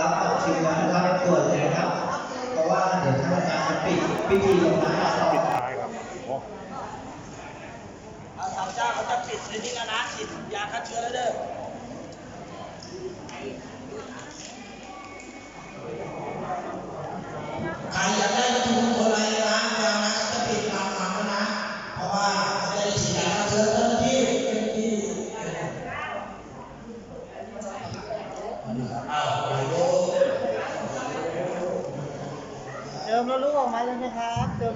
รับบัตรคิวนะครับด่วนเลยครับ เพราะว่าเดี๋ยวท่านอารปิดพิธีลงนะครัปิดท้ายครับโอ้เาสาเจ้าเขาจะปิดในนี้แล้วนะฉีดยาฆ่าเชื้อแล้วเด้อ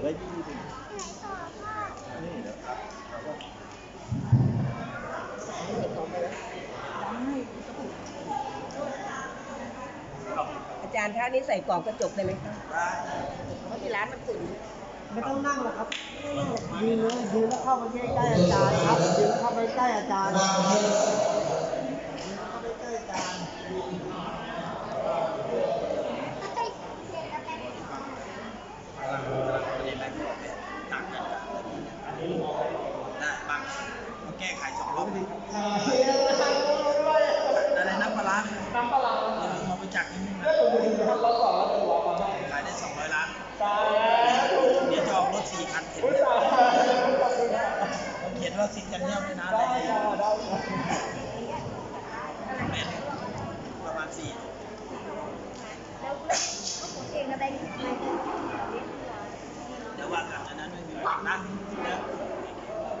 อไว้ยี่สิบนี่เดี๋ยวอาจารย์ท่านี้ใส่กล่องกระจกได้ไหมคะเพราะที่ร้านมันขุ่นไม่ต้องนั่งหรอกครับยืนเลยยืนแล้วเข้าไปใกล้ๆอาจารย์ครับยืนเข้าไปใกล้อาจารย์ วางไว้เลย เข้าไปใกล้อาจารย์ หนักกันนะบางมาแก้ไขสองรอบอะไรน้ำปลาร้าน้ำปลาร้าเออมาไปจักนิดนึงนะขายได้สองร้อยล้านเดี๋ยวจะออกรถสี่คันเห็นไหมผม เขียนว่าสิงกันเนี่ยไม่นานเลยเป็นประมาณสี่เดี๋ยวว่ากันอันนั้นไม่มีปัญหานะ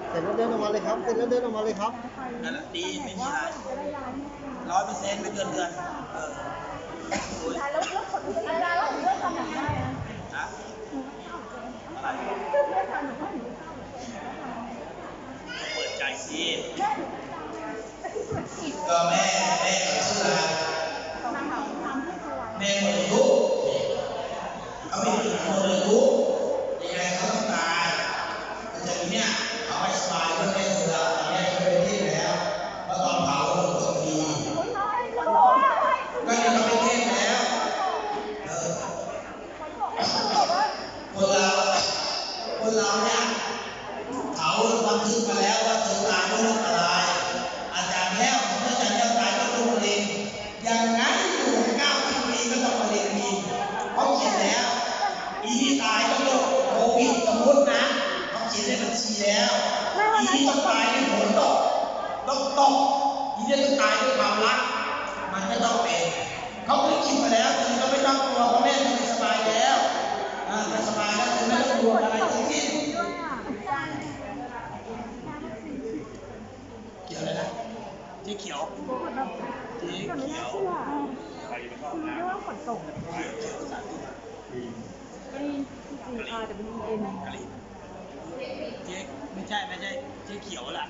เสร็จแล้วเดินออกมาเลยครับ เสร็จแล้วเดินออกมาเลยครับนั่นแหละดีไม่มีอะไรร้อยเปอร์เซ็นต์ไม่เกินเดือนเออโอ้ยนะอะไรเปิดใจสิ ก็แม่แม่เอ่ยชื่ออะไรแม่หมดอายุเขาไม่ถึงหมดอายุยังไงเขาต้องตายแต่ทีเนี้ยเขาไม่สบายเรื่องแม่เสือตอนนี้เขาเป็นที่แล้วเพราะตอนเผาเขาหมดทีก็ยังเขาเป็นเทพแล้วเออคนเราคนเราเนี่ยเขาบันทึกมาแล้วว่าเธอตายด้วยโรคอะไร อาจารย์แก้วเมื่ออาจารย์แก้วตายด้วยโรคมะเร็งยังไงอยู่เก้าสิบปีก็ต้องมะเร็งอีกเขาเขียนแล้ว อีที่ตายก็โรคโควิดสมมตินะเขาเขียนในบัญชีแล้ว อีที่ต้องตายด้วยฝนตก ต้องตกอีที่ต้องตายด้วยความรัก มันก็ต้องเป็นเขาเคยคิดมาแล้วคือก็ไม่ต้องกลัวเพราะแม่เธอสบายแล้วอ่าเธอสบายแล้วเธอไม่ต้องกลัวอะไรทั้งสิ้นเกี่ยวอะไรนะเจ๊เขียวเจ๊เขียวใครเป็นรอบน้ำกะหรี่เจ๊ไม่ ใช่ไม่ใช่เจ๊เขียวแหละ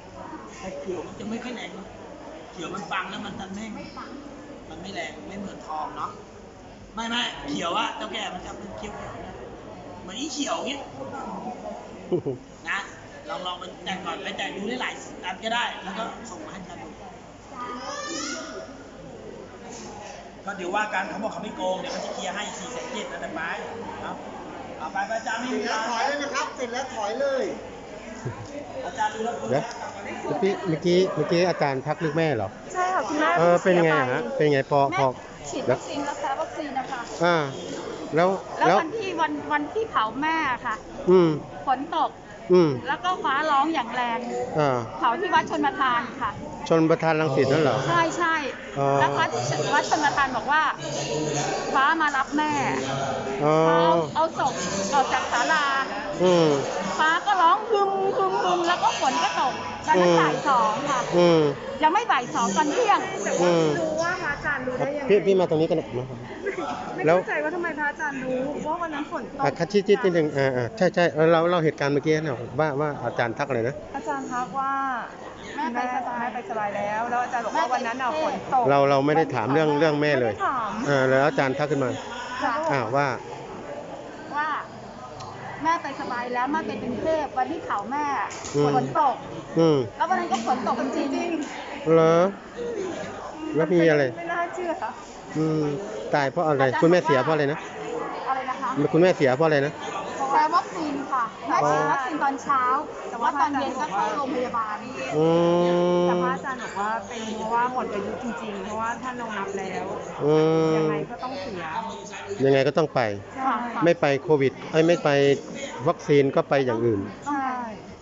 ไอ้เขียวมันจะไม่ค่อยแรงนะเขียวมันฟังแล้วมันทันแม่งมันไม่แรงไม่เหมือนทองเนาะไม่ไม่เขียวอะเจ้าแก่มันจะเป็นเขียวเขียวๆนะเหมือนอีเขียวเงี้ยนะลองลองไปแต่งก่อนไปแต่งดูได้หลายอันก็ได้แล้วก็ส่งมาให้อาจารย์ดูก็เดี๋ยวว่ากันเขาบอกเขาไม่โกงเดี๋ยวเขาจะเคลียร์ให้สี่แสนเจ็ดนะแต่ไปครับเอาไปไปอาจารย์ไม่เสร็มีจแล้วถอยเลยนะครับเสร็จแล้วถอยเลย อาจารย์ดูแล้วคุณเดี๋ยวเมื่อกี้เมื่อกี้อาจารย์พักลูกแม่เหรอ ใช่ค่ะคุณแม่เออเป็นไงสียอะฮะไปเป็นไงพอแม่พอฉีดแล้วัวคซีนรักษาวัคซีนนะคะ อ่า แล้วแล้วแล้ววันที่วันวันที่เผาแม่ค่ะอืมฝนตก อืมแล้วก็ฟ้าร้องอย่างแรงอ่าเผาที่วัดชนประทานค่ะ ชนประธานรังสิตนั่นเหรอ ใช่ใช่อ๋อ แล้ววัดวัดชนประทานบอกว่า ฟ้ามารับแม่อ๋อฟ้าเอาเอาศพออกจากศาลา อืมฟ้าก็ร้องคึมคึมคึมแล้วก็ฝนก็ตก ตอนนั้นบ่ายสองค่ะอืม ยังไม่บ่ายสองตอนเที่ยงอืม รู้ว่าพระอาจารย์รู้ได้ยังไงพี่พี่มาตรงนี้กันนะมาไม่แล้ว เข้าใจว่าทำไมพระอาจารย์รู้ว่าวันนั้นฝนตอะกคัดชี้นิดนึงอ่าอ่าใช่ใช่เออเราเราเหตุการณ์เมื่อกี้เนี่ยว่าว่าอาจารย์ทักอะไรนะ อาจารย์ทักว่าแม่ไปสบายแม่ไปสบายแล้ว แล้วอาจารย์บอกว่าวันนั้นน่ะฝนตกเราเราไม่ได้ถามเรื่องเรื่องแม่เลยไม่ได้ถามอ่าแล้วอาจารย์ทักขึ้นมา ค่ะ อ่าว่าว่า แม่ไปสบายแล้วแม่ไปกรุงเทพวันที่เขาแม่อืม ฝนตก อืมแล้ววันนั้นก็ฝนตกจริงเหรอแล้วมีอะไร ไม่น่าเชื่ออืมตายเพราะอะไร คุณแม่เสียเพราะอะไรนะๆอะไรนะคะ คุณแม่เสียเพราะอะไรนะแพ้ วัคซีนค่ะแม่ฉีดวัคซีนตอนเช้า แต่ว่าตอนเย็นก็เข้าโรงพยาบาลอืมแต่พระอาจารย์บอกว่าเป็นเพราะว่าหมดอายุจริงๆ เพราะว่าท่านรองรับแล้วอืมยังไงก็ต้องเสียยังไงก็ต้องไปค่ะไม่ไปโควิดเอ้ยไม่ไปวัคซีนก็ไปอย่างอื่น ใช่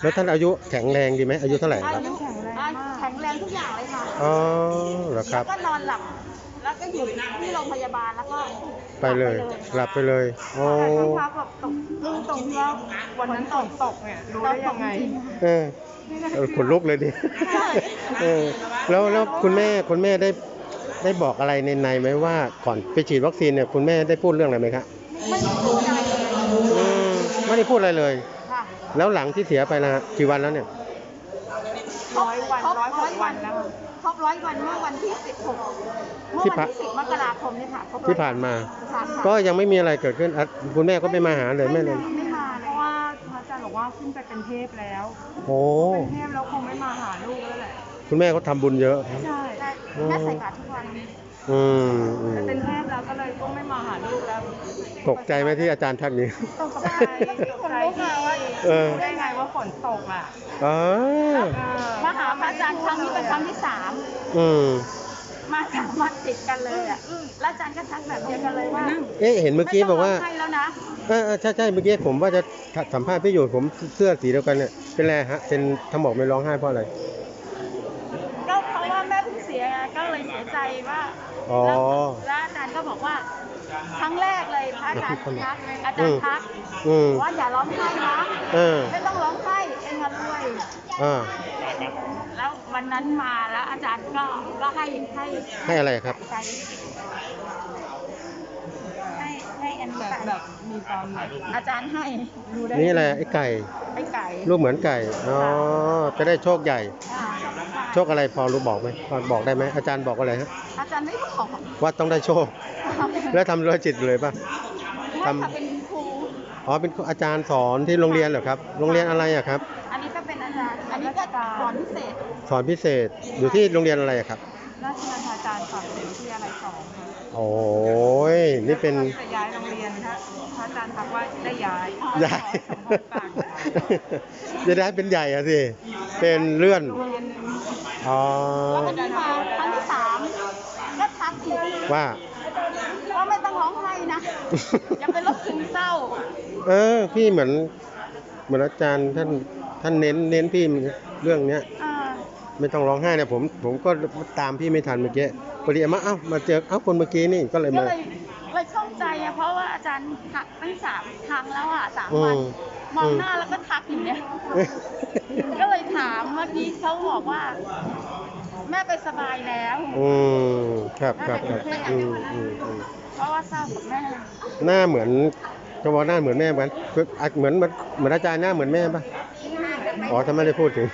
แล้วท่านอายุแข็งแรงดีไหมอายุเท่าไหร่อาครับยุแข็งแรงมากแข็งแรงทุกอย่างเลยค่ะ อ๋อเหรอคแล้รัวบก็นอนหลับ แล้วก็อยู่ที่โรงพยาบาลแล้วก็ ไปเลย หลับไปเลย โอ้ แต่ที่พักแบบตกรุ่งตรงที่ว่าวันนั้นฝนตกเนี่ยรู้ได้ยังไง เออเออขนลุกเลยดิใช่เออแล้วแล้วคุณแม่คุณแม่ได้ได้บอกอะไรในในไหมว่าก่อนไปฉีดวัคซีนเนี่ยคุณแม่ได้พูดเรื่องอะไรไหมครับไม่ได้พูดอะไรเลยอืมไม่ได้พูดอะไรเลย ค่ะแล้วหลังที่เสียไปนะฮะกี่วันแล้วเนี่ย ร้อยวันคบร้อยหกวันแล้ว ครบร้อยวันเมื่อวันที่16เมื่อ ที่วันผ่านที่10มกราคมเนี่ยค่ะครบร้อยที่ผ่านมาค่ะก็ยังไม่มีอะไรเกิดขึ้นอะคุณแม่ก็ไม่มาหาเลยแม่เลยไม่มาเพเลยราะว่าพระอาจารย์บอกว่าขึ้นไปเป็นเทพแล้วโอ้เป็นเทพแล้วคงไม่มาหาลูกแล้วแหละคุณแม่เขาทำบุญเยอะ ใช่แต่แม่ใส่บาตรทุกวันอืมอืมแต่เป็นเทพแล้วก็เลยก็ไม่มาหาลูกแล้ว ตกใจไหมที่อาจารย์ทักนี้ ตกใจตกใจที่ว่าเออรู้ได้ไงว่าฝนตกอะอ๋อเออมาหาพระอาจารย์ครั้งนี้เป็นครั้งที่สามอืม มาสามวันติดกันเลยอะแล้วอาจารย์ก็ทักแบบเดียวกันเลยว่าเอ๊ะเห็นเมื่อกี้บอกว่าไม่ต้องร้งไห้แล้วนะเออเออใช่ใช่เมื่อกี้ผมว่าจะสัมภาษณ์พี่อยู่ผมเสื้อสีเดียวกันเนี่ยเป็นไรฮะเป็นทำหมอกไม่ร้องไห้เพราะอะไร ก็เพราะว่าแม่เพิ่งเสียไงก็เลยเสียใจว่าอ๋อ แล้วแล้วอาจารย์ก็บอกว่า ครั้งแรกเลยพระอาจารย์ทักอาจารย์ทักอืม ว่าอย่าร้องไห้นะเออไม่ต้องร้องไห้เองมารวย อ่า แล้ววันนั้นมาแล้วอาจารย์ก็ก็ให้ให้ให้อะไรครับใจให้ให้อันนี้แบบไปแบบมีความแบบ อาจารย์ให้รู้ได้นี่อะไรไอ้ไก่ ไอ้ไก่รูปเหมือนไก่ อ๋อ จะได้โชคใหญ่ อ่าโชคอะไรพอรู้บอกไหมพอบอกได้ไหมอาจารย์บอกอะไรฮะอาจารย์ไม่บอกว่าต้องได้โชค แล้วทำร้อยจิตเลยป่ะไม่ค่ะเป็นครูอ๋อ เป็นอาจารย์สอนที่โรงเรียนเหรอครับ โรงเรียนอะไรอะครับอันนี้ก็เป็น อาจารย์อันนี้ก็สอนพิเศษ สอนพิเศษอยู่ที่โรงเรียนอะไรอะครับ ราชนันทาจารย์สอนศิลป์วิทยาลัยสองค่ะโอ้ยนี่เป็น จะย้ายโรงเรียนถ้าพระอาจารย์ทักว่าได้ย้ายใหญ่สมพงษ์กลางจะได้เป็นใหญ่อะสิ เป็นเลื่อน โรงเรียนหนึ่งอ๋อ แล้ววันนี้มาครั้งที่สามก็ทักอีกว่า ว่าไม่ต้องร้องไห้นะ อย่าเป็นโรคซึมเศร้า เออ พี่เหมือนเหมือนอาจารย์ท่าน ท่านเน้นเน้นพี่เรื่องเนี้ยอ่าไม่ต้องร้องไห้เนี่ยผมผมก็ตามพี่ไม่ทันเมื่อกี้พอดีเอามาเอ้ามาเจอเอ้าคนเมื่อกี้นี่ก็เลยก็มา เลยเลยเข้าใจอะเพราะว่าอาจารย์ทักตั้งสามครั้งแล้วอะสามอืวันมมองอืมหน้าแล้วก็ทักอย่างเนี้ย ก็เลยถามเมื่อกี้เขาบอกว่า แม่ไปสบายแล้ว อืมครับครับครับอืมอืมอืมเพราะว่าเศร้ากับแม่หน้าเหมือนก็บอกหน้าเหมือนแม่เหมือนคืออะเหมือนเหมือนเหมือนอาจารย์หน้าเหมือนแม่ป่ะ อ๋อถ้าไม่ได้พูดถึง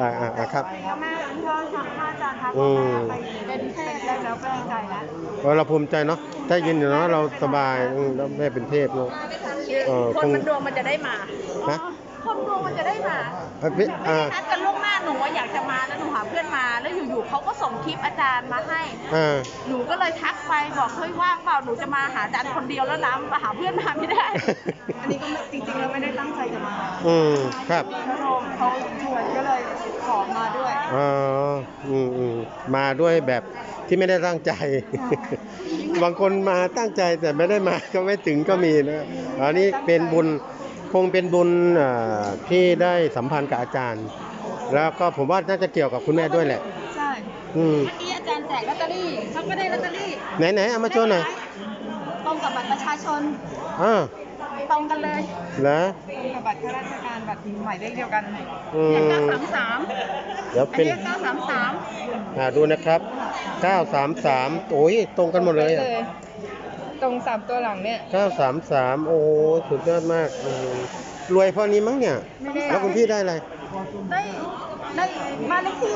อ่าอ่าอ่าครับแล้วแม่พ่อทักพระอาจารย์ทักอืว่ามแม่ไปเป็นเทพได้แล้วก็ดีใจแล้วเออเราภูมิใจเนาะได้ยินอยู่เนาะเราสบายอืมแล้วแม่เป็นเทพเนาะ เออคคนง มันดวงมันจะได้มานะคนดวงมันจะได้มาเอ้ยพี่ไม่อ่าได้นัดกันล่วงหน้าหนูว่าอยากจะมาแล้วหนูหาเพื่อนมา แล้วอยู่ๆเขาก็ส่งคลิปอาจารย์มาให้ อ่า หนูก็เลยทักไปบอกเฮ้ยว่างเปล่าหนูจะมาหาอาจารย์คนเดียวแล้วนะมาหาเพื่อนมาไม่ได้ อันนี้ก็ไม่จริงๆเราไม่ได้ตั้งใจจะมาอืมครับมีพระโรมเขาชวนก็เลยขอมาด้วยอ๋ออืมอืมมาด้วยแบบที่ไม่ได้ตั้งใจ บางคนมาตั้งใจแต่ไม่ได้มาก็ไม่ถึงก็มีนะอันนี้เป็นบุญคงเป็นบุญอ่าที่ได้สัมพันธ์กับอาจารย์ แล้วก็ผมว่าน่าจะเกี่ยวกับคุณแม่ด้วยแหละ ใช่อืมเมื่อกี้อาจารย์แจกลอตเตอรี่เขาก็ได้ลอตเตอรี่ไหนไหนเอามาโชว์หน่อยตรงกับบัตรประชาชนอ่า ตรงกันเลยนะ กับบัตรข้าราชการบัตรหมายเลขเดียวกันอืเนี่ยมเก้าสามสามเดี๋ยวอันเป็นนี้เก้าสามสามอ่าดูนะครับ 933 โอ้ยตรงกันหมดเลยอะ ตรงสามตัวหลังเนี่ย 933 โอ้สุดยอดมากอืมรวยเพราะนี้มั้งเนี่ย ไม่ได้ แล้วคุณพี่ได้อะไร ได้ได้บ้านเลขที่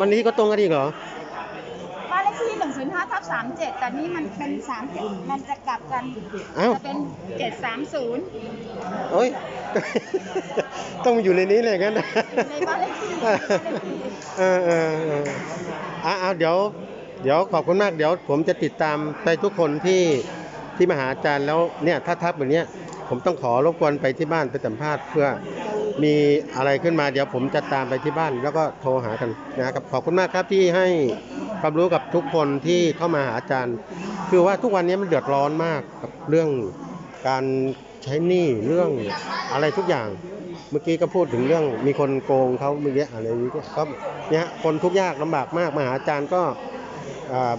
วันนี้ก็ตรงกันอีกเหรอบ้า นเลขที่หนึ่งศูนย์ห้าทับสามเจ็ดแต่นี่มันเป็นสามเจ็ดมันจะกลับกันเอ้าจะเป็นเจ็ดสามศูนย์โอ้ย ต้องอยู่ในนี้เลยงั้นนะในบ้านเลขที่บ้านเลขที่เออเออเอออะเอาเดี๋ยว เดี๋ยวขอบคุณมาก เดี๋ยวผมจะติดตามไปทุกคนที่ที่มาหาอาจารย์แล้วเนี่ยถ้าทักแบบเนี้ยผมต้องขอรบกวนไปที่บ้านไปสัมภาษณ์เพื่อ มีอะไรขึ้นมาเดี๋ยวผมจะตามไปที่บ้านแล้วก็โทรหากันนะครับขอบคุณมากครับที่ให้ความรู้กับทุกคนที่เข้ามาหาอาจารย์ คือว่าทุกวันนี้มันเดือดร้อนมากกับเรื่องการใช้หนี้เรื่องอะไรทุกอย่าง เมื่อกี้ก็พูดถึงเรื่องมีคนโกงเขาเมื่อกี้อะไรอย่างเงี้ยก็เนี่ยคนทุกข์ยากลำบากมากมาหาอาจารย์ก็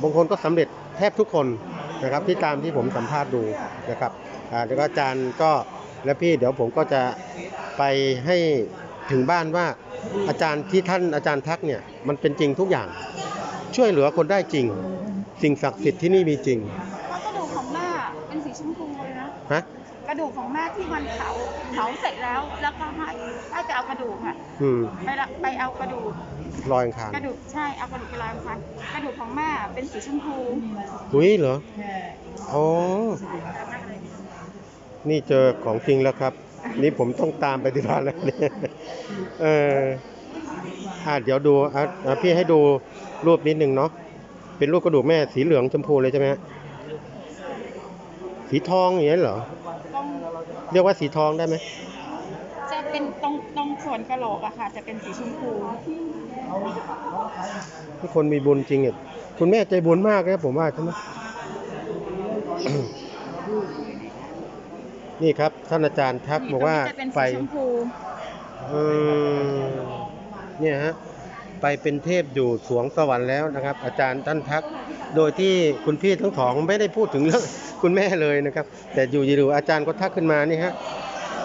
บางคนก็สำเร็จแทบทุกคนนะครับที่ตามที่ผมสัมภาษณ์ดูนะครับแล้วก็อาจารย์ก็และพี่เดี๋ยวผมก็จะ ไปให้ถึงบ้านว่าอาจารย์ที่ท่านอาจารย์ทักเนี่ยมันเป็นจริงทุกอย่าง ช่วยเหลือคนได้จริง สิ่งศักดิ์สิทธิ์ที่นี่มีจริงแล้วกระดูกของแม่เป็นสีชมพูเลยนะฮะกระดูกของแม่ที่มันเผาเผาเสร็จแล้วแล้วก็ให้ให้ไปเอากระดูกค่ะอืมไปละไปเอากระดูกลอยอังคารกระดูกใช่เอากระดูกไปลอยอังคารกระดูกของแม่เป็นสีชมพูอุ้ยเหรออ๋อนี่เจอของจริงแล้วครับ นี่ผมต้องตามไปที่บ้านแล้วเนี่ยเอออะเดี๋ยวดูอะอะพี่ให้ดูรูปนิดนึงเนาะเป็นรูปกระดูกแม่สีเหลืองชมพูเลยใช่ไหมฮะสีทองอย่างนี้ยเหรอตรงเรียกว่าสีทองได้ไหมจะเป็นตรงตรงส่วนกระโหลกอะค่ะ จะเป็นสีชมพูทุกคนมีบุญจริงอะคุณแม่ใจบุญมากนะผมว่าใช่ไหม นี่ครับท่านอาจารย์ทักบอกว่าตรงนี้จะเป็นไฟสีชมพูเออเนี่ยฮะไปเป็นเทพอยู่สวงสวรรค์แล้วนะครับ อาจารย์ท่านทัก โดยที่คุณพี่ทั้งสองไม่ได้พูดถึงเรื่องคุณแม่เลยนะครับ แต่อยู่อยู่ๆอาจารย์ก็ทักขึ้นมานี่ฮะ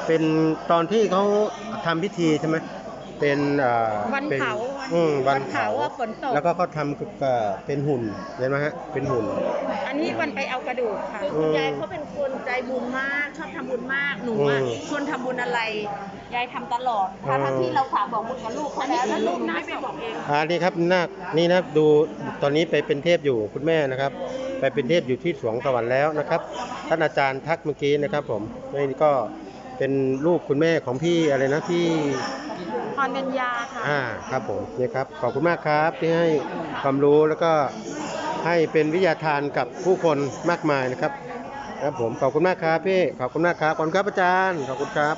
เป็นตอนที่เขาทำพิธีใช่ไหม เป็นอ่าวันป็เผาอืมวันเผาว่าฝนตก แล้วก็เขาทำเอ่อเป็นหุ่นเห็นไหมฮะเป็นหุ่น อันนี้วันไปเอากระดูกค่ะอืมยายเขาเป็นคนใจบุญมากชอบทำบุญมากหนูอะอืมชวนทำบุญอะไร ยายทำตลอดอืม ทั้งๆที่เราฝากบอกบุญกับลูกเขาแล้วแล้วลูกไม่ไปบอกเอง อ่านี่ครับนาคนี่นะดูตอนนี้ไปเป็นเทพอยู่คุณแม่นะครับ ไปเป็นเทพอยู่ที่สวงสวรรค์แล้วนะครับท่านอาจารย์ทักเมื่อกี้นะครับ ผมนี่ก็เป็นลูกคุณแม่ของพี่อะไรนะพี่ พรเบญญาค่ะ อ่าครับผมนี่ครับขอบคุณมากครับที่ให้ความรู้แล้วก็ให้เป็นวิทยาทานกับผู้คนมากมายนะครับ ครับผมขอบคุณมากครับพี่ขอบคุณมากครับขอบคุณครับอาจารย์ขอบคุณครับ